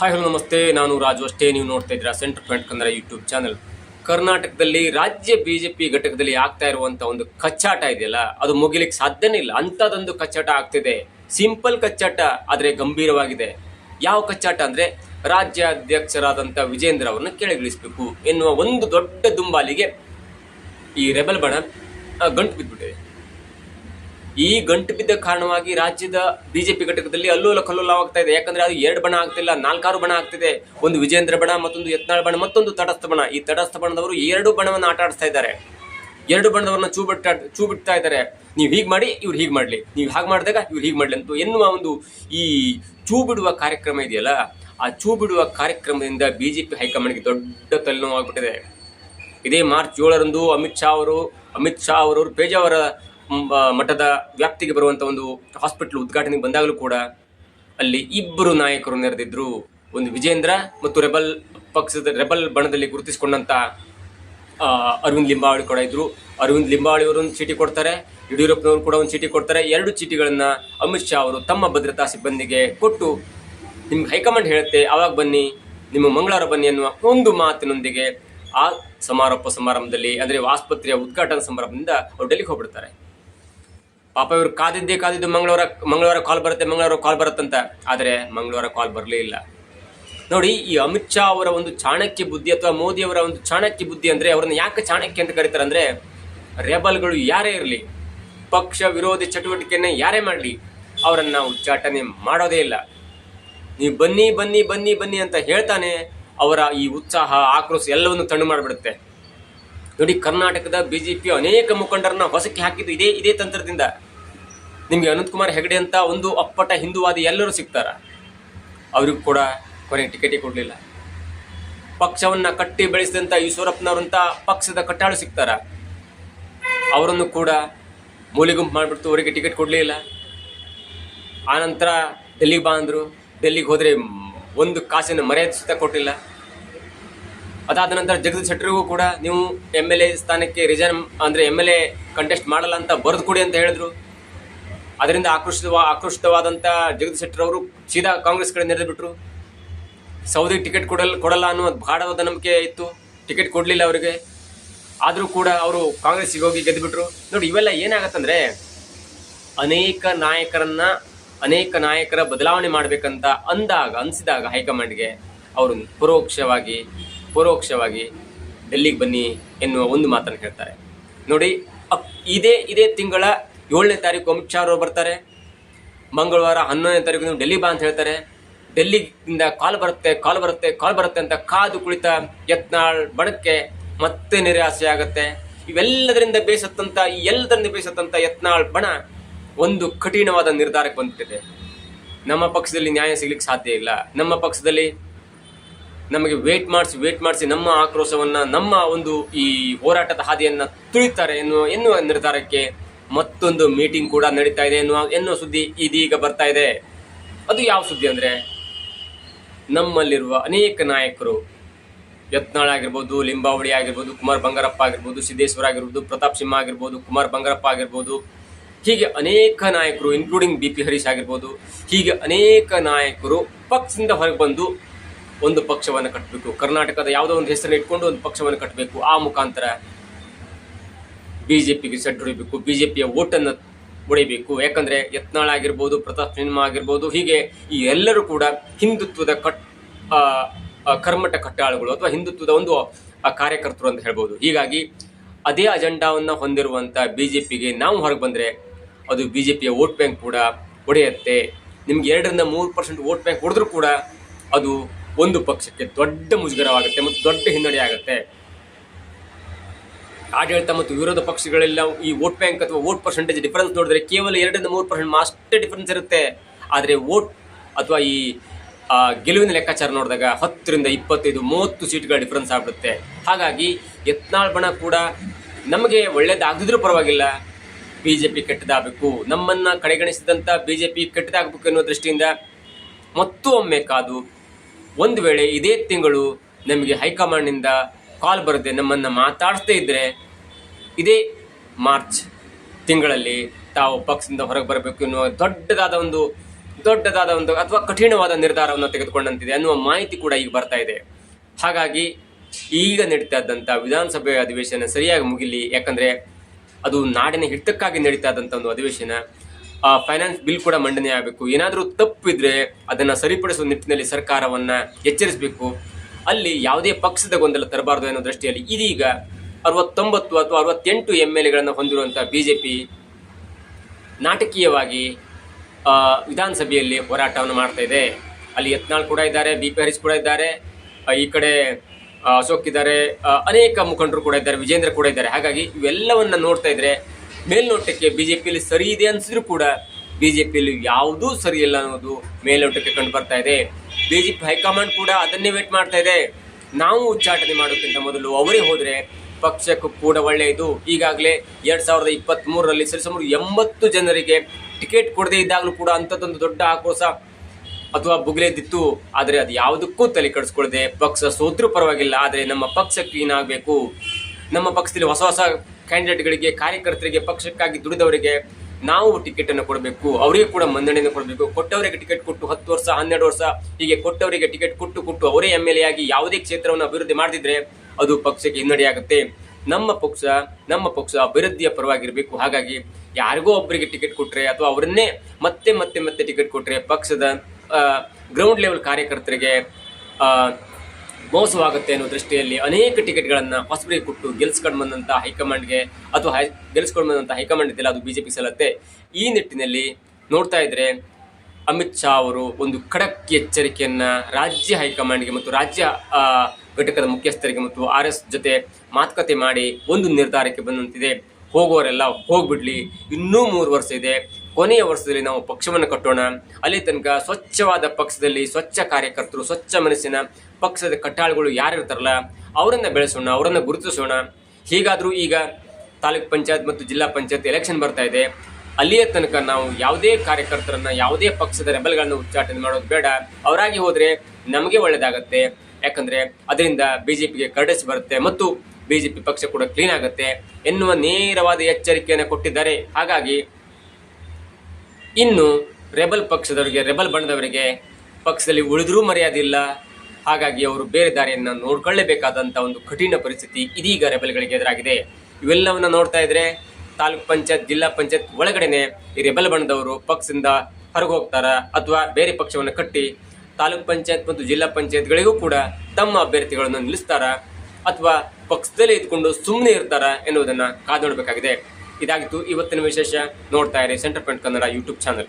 Hi hello ನಮಸ್ತೆ, ನಾನು ರಾಜು ಅಷ್ಟೇ. ನೀವು ನೋಡ್ತಾ ಇದ್ದೀರಾ centre point Kannada YouTube channel. ಕರ್ನಾಟಕದಲ್ಲಿ ರಾಜ್ಯ ಬಿಜೆಪಿ ಘಟಕದಲ್ಲಿ ಆಗ್ತಾ ಇರುವಂತ ಒಂದು ಕಚ್ಚಾಟ ಇದೆಯಲ್ಲ, ಅದು ಮುಗಿಲಿಕ್ಕೆ ಸಾಧ್ಯನೇ ಇಲ್ಲ. ಅಂಥದ್ದೊಂದು ಕಚ್ಚಾಟ ಆಗ್ತಿದೆ. ಸಿಂಪಲ್ ಕಚ್ಚಾಟ, ಆದರೆ ಗಂಭೀರವಾಗಿದೆ. ಯಾವ ಕಚ್ಚಾಟ ಅಂದ್ರೆ ರಾಜ್ಯಾಧ್ಯಕ್ಷರಾದಂಥ ವಿಜೇಂದ್ರ ಅವರನ್ನು ಕೆಳಗಿಳಿಸಬೇಕು ಎನ್ನುವ ಒಂದು ದೊಡ್ಡ ದುಂಬಾಲಿಗೆ ಈ ರೆಬಲ್ ಬಣ ಗಂಟು ಬಿದ್ದುಬಿಟ್ಟಿದೆ ಈ ಗಂಟು ಬಿದ್ದ ಕಾರಣವಾಗಿ ರಾಜ್ಯದ ಬಿಜೆಪಿ ಘಟಕದಲ್ಲಿ ಅಲ್ಲೋಲ ಕಲ್ಲೋಲವಾಗ್ತಾ ಇದೆ. ಯಾಕಂದ್ರೆ ಅದು ಎರಡು ಬಣ ಆಗ್ತಿಲ್ಲ, ನಾಲ್ಕಾರು ಬಣ ಆಗ್ತಿದೆ. ಒಂದು ವಿಜೇಂದ್ರ ಬಣ, ಮತ್ತೊಂದು ಯತ್ನಾಳ್ ಬಣ, ಮತ್ತೊಂದು ತಟಸ್ಥ ಬಣ. ಈ ತಟಸ್ಥ ಬಣದವರು ಎರಡು ಬಣವನ್ನು ಆಟ ಆಡಿಸ್ತಾ ಇದ್ದಾರೆ. ಎರಡು ಬಣದವರನ್ನ ಚೂ ಬಿಟ್ಟ ಚೂ ಬಿಡ್ತಾ ಇದ್ದಾರೆ. ನೀವು ಹೀಗೆ ಮಾಡಿ, ಇವ್ರು ಹೀಗೆ ಮಾಡಲಿ. ನೀವು ಹಾಗೆ ಮಾಡಿದಾಗ ಇವ್ರು ಹೀಗೆ ಮಾಡಲಿ ಅಂತ ಎನ್ನುವ ಒಂದು ಈ ಚೂ ಬಿಡುವ ಕಾರ್ಯಕ್ರಮ ಇದೆಯಲ್ಲ, ಆ ಚೂ ಬಿಡುವ ಕಾರ್ಯಕ್ರಮದಿಂದ ಬಿಜೆಪಿ ಹೈಕಮಾಂಡ್ಗೆ ದೊಡ್ಡ ತಲೆನೋವಾಗ್ಬಿಟ್ಟಿದೆ. ಇದೇ ಮಾರ್ಚ್ ಏಳರಂದು ಅಮಿತ್ ಶಾ ಅವರು, ಅಮಿತ್ ಶಾ ಅವರು ಪೇಜಾವರ ಮಠದ ವ್ಯಾಪ್ತಿಗೆ ಬರುವಂತ ಒಂದು ಹಾಸ್ಪಿಟಲ್ ಉದ್ಘಾಟನೆಗೆ ಬಂದಾಗಲೂ ಕೂಡ ಅಲ್ಲಿ ಇಬ್ಬರು ನಾಯಕರು ನೆರೆದಿದ್ರು. ಒಂದು ವಿಜೇಂದ್ರ ಮತ್ತು ರೆಬಲ್ ಪಕ್ಷದ, ರೆಬಲ್ ಬಣದಲ್ಲಿ ಗುರುತಿಸಿಕೊಂಡಂತ ಅರವಿಂದ್ ಲಿಂಬಾವಳಿ ಕೂಡ ಇದ್ರು. ಅರವಿಂದ್ ಲಿಂಬಾವಳಿ ಅವರು ಒಂದು ಚೀಟಿ ಕೊಡ್ತಾರೆ, ಯಡಿಯೂರಪ್ಪನವರು ಕೂಡ ಒಂದು ಚೀಟಿ ಕೊಡ್ತಾರೆ. ಎರಡು ಚೀಟಿಗಳನ್ನ ಅಮಿತ್ ಶಾ ಅವರು ತಮ್ಮ ಭದ್ರತಾ ಸಿಬ್ಬಂದಿಗೆ ಕೊಟ್ಟು ನಿಮ್ಗೆ ಹೈಕಮಾಂಡ್ ಹೇಳುತ್ತೆ, ಆವಾಗ ಬನ್ನಿ, ನಿಮ್ಮ ಮಂಗಳವಾರ ಬನ್ನಿ ಅನ್ನುವ ಒಂದು ಮಾತಿನೊಂದಿಗೆ ಆ ಸಮಾರೋಪ ಸಮಾರಂಭದಲ್ಲಿ, ಅಂದರೆ ಆಸ್ಪತ್ರೆಯ ಉದ್ಘಾಟನಾ ಸಮಾರಂಭದಿಂದ ಅವ್ರು ಡೆಲ್ಲಿಗೆ ಹೋಗ್ಬಿಡ್ತಾರೆ. ಪಾಪ ಇವ್ರು ಕಾದಿದ್ದೇ ಕಾದಿದ್ದು ಮಂಗಳವಾರ ಮಂಗಳವಾರ ಕಾಲ್ ಬರುತ್ತೆ, ಮಂಗಳವಾರ ಕಾಲ್ ಬರುತ್ತಂತ. ಆದರೆ ಮಂಗಳವಾರ ಕಾಲ್ ಬರಲೇ ಇಲ್ಲ. ನೋಡಿ, ಈ ಅಮಿತ್ ಶಾ ಅವರ ಒಂದು ಚಾಣಕ್ಯ ಬುದ್ಧಿ ಅಥವಾ ಮೋದಿ ಅವರ ಒಂದು ಚಾಣಕ್ಯ ಬುದ್ಧಿ ಅಂದರೆ ಅವ್ರನ್ನ ಯಾಕೆ ಚಾಣಕ್ಯ ಅಂತ ಕರೀತಾರೆ ಅಂದರೆ ರೆಬಲ್ಗಳು ಯಾರೇ ಇರಲಿ, ಪಕ್ಷ ವಿರೋಧಿ ಚಟುವಟಿಕೆಯನ್ನ ಯಾರೇ ಮಾಡಲಿ, ಅವರನ್ನು ಉಚ್ಚಾಟನೆ ಮಾಡೋದೇ ಇಲ್ಲ. ನೀವು ಬನ್ನಿ ಬನ್ನಿ ಬನ್ನಿ ಬನ್ನಿ ಅಂತ ಹೇಳ್ತಾನೆ ಅವರ ಈ ಉತ್ಸಾಹ, ಆಕ್ರೋಶ ಎಲ್ಲವನ್ನು ತಣ್ಣು ಮಾಡಿಬಿಡುತ್ತೆ. ನೋಡಿ, ಕರ್ನಾಟಕದ ಬಿಜೆಪಿ ಅನೇಕ ಮುಖಂಡರನ್ನ ಹೊಸಕ್ಕೆ ಹಾಕಿದ್ದು ಇದೇ ಇದೇ ತಂತ್ರದಿಂದ. ನಿಮಗೆ ಅನಂತಕುಮಾರ್ ಹೆಗಡೆ ಅಂತ ಒಂದು ಅಪ್ಪಟ ಹಿಂದೂವಾದಿ ಎಲ್ಲರೂ ಸಿಗ್ತಾರ. ಅವ್ರಿಗೂ ಕೂಡ ಕೊನೆಗೆ ಟಿಕೆಟೇ ಕೊಡಲಿಲ್ಲ. ಪಕ್ಷವನ್ನ ಕಟ್ಟಿ ಬೆಳೆಸಿದಂಥ ಈಶ್ವರಪ್ಪನವರಂತ ಪಕ್ಷದ ಕಟ್ಟಾಳು ಸಿಗ್ತಾರ. ಅವರನ್ನು ಕೂಡ ಮೂಲೆ ಗುಂಪು ಮಾಡಿಬಿಡ್ತು ಅವರಿಗೆ ಟಿಕೆಟ್ ಕೊಡಲಿಲ್ಲ. ಇಲ್ಲ ಆನಂತರ ಡೆಲ್ಲಿಗೆ ಬಾ ಅಂದರು. ಡೆಲ್ಲಿಗೆ ಹೋದರೆ ಒಂದು ಕಾಸಿನ ಮರ್ಯಾದೆ ಸುತ್ತ ಕೊಟ್ಟಿಲ್ಲ. ಅದಾದ ನಂತರ ಜಗದೀಶ್ ಶೆಟ್ಟರಿಗೂ ಕೂಡ ನೀವು ಎಂ ಎಲ್ ಎ ಸ್ಥಾನಕ್ಕೆ ರಿಸೈನ್ ಅಂದರೆ ಎಂ ಎಲ್ ಎ ಕಂಟೆಸ್ಟ್ ಮಾಡಲ್ಲ ಅಂತ ಬರೆದು ಕೊಡಿ ಅಂತ ಹೇಳಿದ್ರು. ಅದರಿಂದ ಆಕರ್ಷಿತ ಆಕರ್ಷಿತವಾದಂಥ ಜಗದೀಶ್ ಶೆಟ್ಟರ್ ಅವರು ಸೀದಾ ಕಾಂಗ್ರೆಸ್ ಕಡೆ ನೆರೆದು ಸೌದಿಗೆ ಸೌದಿ ಟಿಕೆಟ್ ಕೊಡಲ್, ಕೊಡಲ್ಲ ಅನ್ನೋ ಭಾಡವಾದ ನಂಬಿಕೆ ಇತ್ತು. ಟಿಕೆಟ್ ಕೊಡಲಿಲ್ಲ ಅವರಿಗೆ. ಆದರೂ ಕೂಡ ಅವರು ಕಾಂಗ್ರೆಸ್ಸಿಗೆ ಹೋಗಿ ಗೆದ್ದುಬಿಟ್ರು ನೋಡಿ, ಇವೆಲ್ಲ ಏನಾಗತ್ತಂದರೆ ಅನೇಕ ನಾಯಕರನ್ನ, ಅನೇಕ ನಾಯಕರ ಬದಲಾವಣೆ ಮಾಡಬೇಕಂತ ಅಂದಾಗ, ಅನಿಸಿದಾಗ ಹೈಕಮಾಂಡ್ಗೆ ಅವರು ಪರೋಕ್ಷವಾಗಿ ಪರೋಕ್ಷವಾಗಿ ಡೆಲ್ಲಿಗೆ ಬನ್ನಿ ಎನ್ನುವ ಒಂದು ಮಾತನ್ನು ಹೇಳ್ತಾರೆ. ನೋಡಿ, ಅಪ್, ಇದೇ ಇದೇ ತಿಂಗಳ ಏಳನೇ ತಾರೀಕು ಅಮಿತ್ ಶಾ ಅವರು ಬರ್ತಾರೆ. ಮಂಗಳವಾರ ಹನ್ನೊಂದನೇ ತಾರೀಕು ಡೆಲ್ಲಿ ಬಾ ಅಂತ ಹೇಳ್ತಾರೆ. ಡೆಲ್ಲಿಯಿಂದ ಕಾಲ್ ಬರುತ್ತೆ ಕಾಲ್ ಬರುತ್ತೆ ಕಾಲ್ ಬರುತ್ತೆ ಅಂತ ಕಾದು ಕುಳಿತ ಯತ್ನಾಳ್ ಬಣಕ್ಕೆ ಮತ್ತೆ ನಿರಾಸೆ ಆಗುತ್ತೆ. ಇವೆಲ್ಲದರಿಂದ ಬೇಸತ್ತಂತ, ಈ ಎಲ್ಲದರಿಂದ ಬೇಸತ್ತಂತ ಯತ್ನಾಳ್ ಬಣ ಒಂದು ಕಠಿಣವಾದ ನಿರ್ಧಾರಕ್ಕೆ ಬಂದಿದೆ. ನಮ್ಮ ಪಕ್ಷದಲ್ಲಿ ನ್ಯಾಯ ಸಿಗ್ಲಿಕ್ಕೆ ಸಾಧ್ಯ ಇಲ್ಲ. ನಮ್ಮ ಪಕ್ಷದಲ್ಲಿ ನಮಗೆ ವೇಟ್ ಮಾಡಿಸಿ ವೇಟ್ ಮಾಡಿಸಿ ನಮ್ಮ ಆಕ್ರೋಶವನ್ನ, ನಮ್ಮ ಒಂದು ಈ ಹೋರಾಟದ ಹಾದಿಯನ್ನ ತುಳಿತಾರೆ ಎನ್ನುವ ಎನ್ನುವ ನಿರ್ಧಾರಕ್ಕೆ ಮತ್ತೊಂದು ಮೀಟಿಂಗ್ ಕೂಡ ನಡೀತಾ ಇದೆ ಎನ್ನುವ ಎನ್ನುವ ಸುದ್ದಿ ಇದೀಗ ಬರ್ತಾ ಇದೆ. ಅದು ಯಾವ ಸುದ್ದಿ ಅಂದರೆ, ನಮ್ಮಲ್ಲಿರುವ ಅನೇಕ ನಾಯಕರು, ಯತ್ನಾಳ್ ಆಗಿರ್ಬೋದು, ಲಿಂಬಾವಳಿ ಆಗಿರ್ಬೋದು, ಕುಮಾರ್ ಬಂಗಾರಪ್ಪ ಆಗಿರ್ಬೋದು, ಸಿದ್ದೇಶ್ವರ ಆಗಿರ್ಬೋದು, ಪ್ರತಾಪ್ ಸಿಂಹ ಆಗಿರ್ಬೋದು, ಕುಮಾರ್ ಬಂಗಾರಪ್ಪ ಆಗಿರ್ಬೋದು, ಹೀಗೆ ಅನೇಕ ನಾಯಕರು ಇನ್ಕ್ಲೂಡಿಂಗ್ ಬಿ ಪಿ ಹರೀಶ್ ಆಗಿರ್ಬೋದು, ಹೀಗೆ ಅನೇಕ ನಾಯಕರು ಪಕ್ಷದಿಂದ ಹೊರಗೆ ಬಂದು ಒಂದು ಪಕ್ಷವನ್ನು ಕಟ್ಟಬೇಕು ಕರ್ನಾಟಕದ ಯಾವುದೋ ಒಂದು ಹೆಸರನ್ನು ಇಟ್ಕೊಂಡು ಒಂದು ಪಕ್ಷವನ್ನು ಕಟ್ಟಬೇಕು ಆ ಮುಖಾಂತರ ಬಿಜೆಪಿಗೆ ಸೆಡ್ ಹೊಡಿಬೇಕು ಪಿಯ ಓಟನ್ನು ಹೊಡಿಬೇಕು. ಯಾಕಂದ್ರೆ ಯತ್ನಾಳ್ ಆಗಿರ್ಬೋದು, ಪ್ರತಾಪ್ ಸಿನಿಮಾ ಆಗಿರ್ಬೋದು, ಹೀಗೆ ಈ ಎಲ್ಲರೂ ಕೂಡ ಹಿಂದುತ್ವದ ಕಟ್ ಕರ್ಮಠ ಕಟ್ಟಾಳುಗಳು ಅಥವಾ ಹಿಂದುತ್ವದ ಒಂದು ಕಾರ್ಯಕರ್ತರು ಅಂತ ಹೇಳ್ಬೋದು. ಹೀಗಾಗಿ ಅದೇ ಅಜೆಂಡಾವನ್ನು ಹೊಂದಿರುವಂತ ಪಿಗೆ ನಾವು ಹೊರಗೆ ಬಂದ್ರೆ ಅದು ಬಿಜೆಪಿಯ ವೋಟ್ ಬ್ಯಾಂಕ್ ಕೂಡ ಒಡೆಯುತ್ತೆ. ನಿಮ್ಗೆ ಎರಡರಿಂದ ಮೂರು ಪರ್ಸೆಂಟ್ ವೋಟ್ ಬ್ಯಾಂಕ್ ಹೊಡೆದ್ರೂ ಕೂಡ ಅದು ಒಂದು ಪಕ್ಷಕ್ಕೆ ದೊಡ್ಡ ಮುಜುಗರವಾಗುತ್ತೆ ಮತ್ತು ದೊಡ್ಡ ಹಿನ್ನಡೆ ಆಗುತ್ತೆ. ಆಡಳಿತ ಮತ್ತು ವಿರೋಧ ಪಕ್ಷಗಳೆಲ್ಲ ಈ ವೋಟ್ ಬ್ಯಾಂಕ್ ಅಥವಾ ವೋಟ್ ಪರ್ಸೆಂಟೇಜ್ ಡಿಫರೆನ್ಸ್ ನೋಡಿದ್ರೆ ಕೇವಲ ಎರಡರಿಂದ ಮೂರು ಪರ್ಸೆಂಟ್ ಅಷ್ಟೇ ಡಿಫರೆನ್ಸ್ ಇರುತ್ತೆ. ಆದರೆ ವೋಟ್ ಅಥವಾ ಈ ಗೆಲುವಿನ ಲೆಕ್ಕಾಚಾರ ನೋಡಿದಾಗ ಹತ್ತರಿಂದ ಇಪ್ಪತ್ತೈದು, ಮೂವತ್ತು ಸೀಟ್ಗಳ ಡಿಫರೆನ್ಸ್ ಆಗ್ಬಿಡುತ್ತೆ. ಹಾಗಾಗಿ ಯತ್ನಾಳ್ ಬಣ ಕೂಡ ನಮಗೆ ಒಳ್ಳೇದಾಗದಿದ್ರೂ ಪರವಾಗಿಲ್ಲ. ಬಿ ಜೆ ಪಿ ಕೆಟ್ಟದಾಗಬೇಕು. ನಮ್ಮನ್ನು ಕಡೆಗಣಿಸಿದಂಥ ಬಿ ಜೆ ಪಿ ಕೆಟ್ಟದಾಗಬೇಕು ಅನ್ನೋ ದೃಷ್ಟಿಯಿಂದ ಮತ್ತೊಮ್ಮೆ ಕಾದು, ಒಂದು ವೇಳೆ ಇದೇ ತಿಂಗಳು ನಮಗೆ ಹೈಕಮಾಂಡ್ನಿಂದ ಕಾಲ್ ಬರುತ್ತೆ, ನಮ್ಮನ್ನು ಮಾತಾಡಿಸ್ದೇ ಇದ್ದರೆ ಇದೇ ಮಾರ್ಚ್ ತಿಂಗಳಲ್ಲಿ ತಾವು ಪಕ್ಷದಿಂದ ಹೊರಗೆ ಬರಬೇಕು ಎನ್ನುವ ದೊಡ್ಡದಾದ ಒಂದು ದೊಡ್ಡದಾದ ಒಂದು ಅಥವಾ ಕಠಿಣವಾದ ನಿರ್ಧಾರವನ್ನು ತೆಗೆದುಕೊಂಡಂತಿದೆ ಅನ್ನುವ ಮಾಹಿತಿ ಕೂಡ ಈಗ ಬರ್ತಾ ಇದೆ. ಹಾಗಾಗಿ ಈಗ ನಡೀತಾ ಇದ್ದಂಥ ವಿಧಾನಸಭೆ ಅಧಿವೇಶನ ಸರಿಯಾಗಿ ಮುಗಿಲಿ, ಯಾಕಂದರೆ ಅದು ನಾಡಿನ ಹಿಡಿತಕ್ಕಾಗಿ ನಡೀತಾ ಇದ್ದಂಥ ಒಂದು ಅಧಿವೇಶನ. ಆ ಫೈನಾನ್ಸ್ ಬಿಲ್ ಕೂಡ ಮಂಡನೆ ಆಗಬೇಕು. ಏನಾದರೂ ತಪ್ಪಿದ್ರೆ ಅದನ್ನು ಸರಿಪಡಿಸುವ ನಿಟ್ಟಿನಲ್ಲಿ ಸರ್ಕಾರವನ್ನು ಎಚ್ಚರಿಸಬೇಕು. ಅಲ್ಲಿ ಯಾವುದೇ ಪಕ್ಷದ ಗೊಂದಲ ತರಬಾರದು ಅನ್ನೋ ದೃಷ್ಟಿಯಲ್ಲಿ ಇದೀಗ ಅರವತ್ತೊಂಬತ್ತು ಅಥವಾ ಅರವತ್ತೆಂಟು ಎಂ ಎಲ್ ಎಗಳನ್ನು ಹೊಂದಿರುವಂಥ ಬಿಜೆಪಿ ನಾಟಕೀಯವಾಗಿ ಆ, ವಿಧಾನಸಭೆಯಲ್ಲಿ ಹೋರಾಟವನ್ನು ಮಾಡ್ತಾ ಇದೆ. ಅಲ್ಲಿ ಯತ್ನಾಳ್ ಕೂಡ ಇದ್ದಾರೆ ಬಿ ಪಿ ಹರೀಶ್ ಕೂಡ ಇದ್ದಾರೆ ಈ ಕಡೆ ಅಶೋಕ್ ಇದ್ದಾರೆ ಅನೇಕ ಮುಖಂಡರು ಕೂಡ ಇದ್ದಾರೆ ವಿಜೇಂದ್ರ ಕೂಡ ಇದ್ದಾರೆ. ಹಾಗಾಗಿ ಇವೆಲ್ಲವನ್ನ ನೋಡ್ತಾ ಇದ್ರೆ ಮೇಲ್ನೋಟಕ್ಕೆ ಬಿಜೆಪಿಯಲ್ಲಿ ಸರಿ ಇದೆ ಅನ್ಸಿದ್ರು ಕೂಡ ಬಿಜೆಪಿಯಲ್ಲಿ ಯಾವುದೂ ಸರಿ ಇಲ್ಲ ಅನ್ನೋದು ಮೇಲ್ನೋಟಕ್ಕೆ ಕಂಡು ಬರ್ತಾ ಇದೆ. ಬಿಜೆಪಿ ಹೈಕಮಾಂಡ್ ಕೂಡ ಅದನ್ನೇ ವೇಟ್ ಮಾಡ್ತಾ ಇದೆ. ನಾವು ಉಚ್ಚಾಟನೆ ಮಾಡೋಕ್ಕಿಂತ ಮೊದಲು ಅವರೇ ಹೋದರೆ ಪಕ್ಷಕ್ಕೂ ಕೂಡ ಒಳ್ಳೆಯದು. ಈಗಾಗಲೇ ಎರಡ್ ಸಾವಿರದ ಇಪ್ಪತ್ತ್ ಮೂರರಲ್ಲಿ ಸರಿಸುಮಾರು ಎಂಬತ್ತು ಜನರಿಗೆ ಟಿಕೆಟ್ ಕೊಡದೇ ಇದ್ದಾಗಲೂ ಕೂಡ ಅಂಥದ್ದೊಂದು ದೊಡ್ಡ ಆಕ್ರೋಶ ಅಥವಾ ಬುಗಿಲೆದ್ದಿತ್ತು. ಆದರೆ ಅದು ಯಾವುದಕ್ಕೂ ತಲೆ ಕೆಡಿಸ್ಕೊಳ್ಳದೆ ಪಕ್ಷ ಸೋತ್ರೂ ಪರವಾಗಿಲ್ಲ. ಆದರೆ ನಮ್ಮ ಪಕ್ಷಕ್ಕೆ ಏನಾಗಬೇಕು? ನಮ್ಮ ಪಕ್ಷದಲ್ಲಿ ಹೊಸ ಹೊಸ ಕ್ಯಾಂಡಿಡೇಟ್ಗಳಿಗೆ, ಕಾರ್ಯಕರ್ತರಿಗೆ, ಪಕ್ಷಕ್ಕಾಗಿ ದುಡಿದವರಿಗೆ ನಾವು ಟಿಕೆಟ್ ಅನ್ನು ಕೊಡಬೇಕು, ಅವರಿಗೆ ಕೂಡ ಮನ್ನಣೆಯನ್ನು ಕೊಡಬೇಕು. ಕೊಟ್ಟವರಿಗೆ ಟಿಕೆಟ್ ಕೊಟ್ಟು ಹತ್ತು ವರ್ಷ, ಹನ್ನೆರಡು ವರ್ಷ ಹೀಗೆ ಕೊಟ್ಟವರಿಗೆ ಟಿಕೆಟ್ ಕೊಟ್ಟು ಕೊಟ್ಟು ಅವರೇ ಎಂ ಎಲ್ ಎ ಆಗಿ ಯಾವುದೇ ಕ್ಷೇತ್ರವನ್ನು ಅಭಿವೃದ್ಧಿ ಮಾಡಿದ್ರೆ ಅದು ಪಕ್ಷಕ್ಕೆ ಹಿನ್ನಡೆಯಾಗುತ್ತೆ. ನಮ್ಮ ಪಕ್ಷ ನಮ್ಮ ಪಕ್ಷ ಅಭಿವೃದ್ಧಿಯ ಪರವಾಗಿರಬೇಕು. ಹಾಗಾಗಿ ಯಾರಿಗೋ ಒಬ್ಬರಿಗೆ ಟಿಕೆಟ್ ಕೊಟ್ಟರೆ ಅಥವಾ ಅವರನ್ನೇ ಮತ್ತೆ ಮತ್ತೆ ಮತ್ತೆ ಟಿಕೆಟ್ ಕೊಟ್ಟರೆ ಪಕ್ಷದ ಗ್ರೌಂಡ್ ಲೆವೆಲ್ ಕಾರ್ಯಕರ್ತರಿಗೆ ಮೋಸವಾಗುತ್ತೆ ಅನ್ನೋ ದೃಷ್ಟಿಯಲ್ಲಿ ಅನೇಕ ಟಿಕೆಟ್ಗಳನ್ನು ಹೊಸಬರಿಗೆ ಕೊಟ್ಟು ಗೆಲ್ಸ್ಕೊಂಡು ಬಂದಂಥ ಹೈಕಮಾಂಡ್ಗೆ ಅಥವಾ ಹೈ, ಗೆಲ್ಸ್ಕೊಂಡು ಬಂದಂಥ ಹೈಕಮಾಂಡ್ ಇದೆಯಲ್ಲ ಅದು ಬಿಜೆಪಿ ಸಲ್ಲತ್ತೆ. ಈ ನಿಟ್ಟಿನಲ್ಲಿ ನೋಡ್ತಾ ಇದ್ರೆ ಅಮಿತ್ ಶಾ ಅವರು ಒಂದು ಖಡಕ್ ಎಚ್ಚರಿಕೆಯನ್ನ ರಾಜ್ಯ ಹೈಕಮಾಂಡ್ಗೆ ಮತ್ತು ರಾಜ್ಯ ಘಟಕದ ಮುಖ್ಯಸ್ಥರಿಗೆ ಮತ್ತು ಆರ್ ಎಸ್ ಜೊತೆ ಮಾತುಕತೆ ಮಾಡಿ ಒಂದು ನಿರ್ಧಾರಕ್ಕೆ ಬಂದಂತಿದೆ. ಹೋಗೋರೆಲ್ಲ ಹೋಗ್ಬಿಡ್ಲಿ. ಇನ್ನೂ ಮೂರು ವರ್ಷ ಇದೆ. ಕೊನೆಯ ವರ್ಷದಲ್ಲಿ ನಾವು ಪಕ್ಷವನ್ನು ಕಟ್ಟೋಣ. ಅಲ್ಲಿ ತನಕ ಸ್ವಚ್ಛವಾದ ಪಕ್ಷದಲ್ಲಿ ಸ್ವಚ್ಛ ಕಾರ್ಯಕರ್ತರು, ಸ್ವಚ್ಛ ಮನಸ್ಸಿನ ಪಕ್ಷದ ಕಟ್ಟಾಳುಗಳು ಯಾರಿರ್ತಾರಲ್ಲ, ಅವರನ್ನ ಬೆಳೆಸೋಣ, ಅವರನ್ನ ಗುರುತಿಸೋಣ. ಹೀಗಾದರೂ ಈಗ ತಾಲೂಕ್ ಪಂಚಾಯತ್ ಮತ್ತು ಜಿಲ್ಲಾ ಪಂಚಾಯತ್ ಎಲೆಕ್ಷನ್ ಬರ್ತಾ ಇದೆ. ಅಲ್ಲಿಯ ತನಕ ನಾವು ಯಾವುದೇ ಕಾರ್ಯಕರ್ತರನ್ನ, ಯಾವುದೇ ಪಕ್ಷದ ರೆಬಲ್ಗಳನ್ನು ಉಚ್ಚಾಟನೆ ಮಾಡೋದು ಬೇಡ. ಅವರಾಗಿ ಹೋದರೆ ನಮಗೆ ಒಳ್ಳೆಯದಾಗತ್ತೆ ಯಾಕಂದ್ರೆ ಅದರಿಂದ ಬಿಜೆಪಿಗೆ ಕರಡಿಸಿ ಬರುತ್ತೆ ಮತ್ತು ಬಿಜೆಪಿ ಪಕ್ಷ ಕೂಡ ಕ್ಲೀನ್ ಆಗುತ್ತೆ ಎನ್ನುವ ನೇರವಾದ ಎಚ್ಚರಿಕೆಯನ್ನು ಕೊಟ್ಟಿದ್ದಾರೆ. ಹಾಗಾಗಿ ಇನ್ನು ರೆಬಲ್ ಪಕ್ಷದವರಿಗೆ, ರೆಬಲ್ ಬಣ್ಣದವರಿಗೆ ಪಕ್ಷದಲ್ಲಿ ಉಳಿದ್ರೂ ಮರ್ಯಾದಿಲ್ಲ ಹಾಗಾಗಿ ಅವರು ಬೇರೆ ದಾರಿಯನ್ನು ನೋಡ್ಕೊಳ್ಳೇಬೇಕಾದಂಥ ಒಂದು ಕಠಿಣ ಪರಿಸ್ಥಿತಿ ಇದೀಗ ರೆಬಲ್ಗಳಿಗೆ ಎದುರಾಗಿದೆ. ಇವೆಲ್ಲವನ್ನು ನೋಡ್ತಾ ಇದ್ರೆ ತಾಲೂಕ್ ಪಂಚಾಯತ್, ಜಿಲ್ಲಾ ಪಂಚಾಯತ್ ಒಳಗಡೆನೆ ಈ ರೆಬಲ್ ಬಣ್ಣದವರು ಪಕ್ಷದಿಂದ ಹೊರಗೆ ಹೋಗ್ತಾರ ಅಥವಾ ಬೇರೆ ಪಕ್ಷವನ್ನು ಕಟ್ಟಿ ತಾಲೂಕ್ ಪಂಚಾಯತ್ ಮತ್ತು ಜಿಲ್ಲಾ ಪಂಚಾಯತ್ಗಳಿಗೂ ಕೂಡ ತಮ್ಮ ಅಭ್ಯರ್ಥಿಗಳನ್ನು ನಿಲ್ಲಿಸ್ತಾರ ಅಥವಾ ಪಕ್ಷದಲ್ಲೇ ಇದ್ಕೊಂಡು ಸುಮ್ಮನೆ ಇರ್ತಾರ ಎನ್ನುವುದನ್ನು ಕಾದು ನೋಡಬೇಕಾಗಿದೆ. ಇದಾಗಿತ್ತು. ಇವತ್ತಿನ ವಿಶೇಷ ನೋಡ್ತಾ ಇರಿ centre point Kannada YouTube channel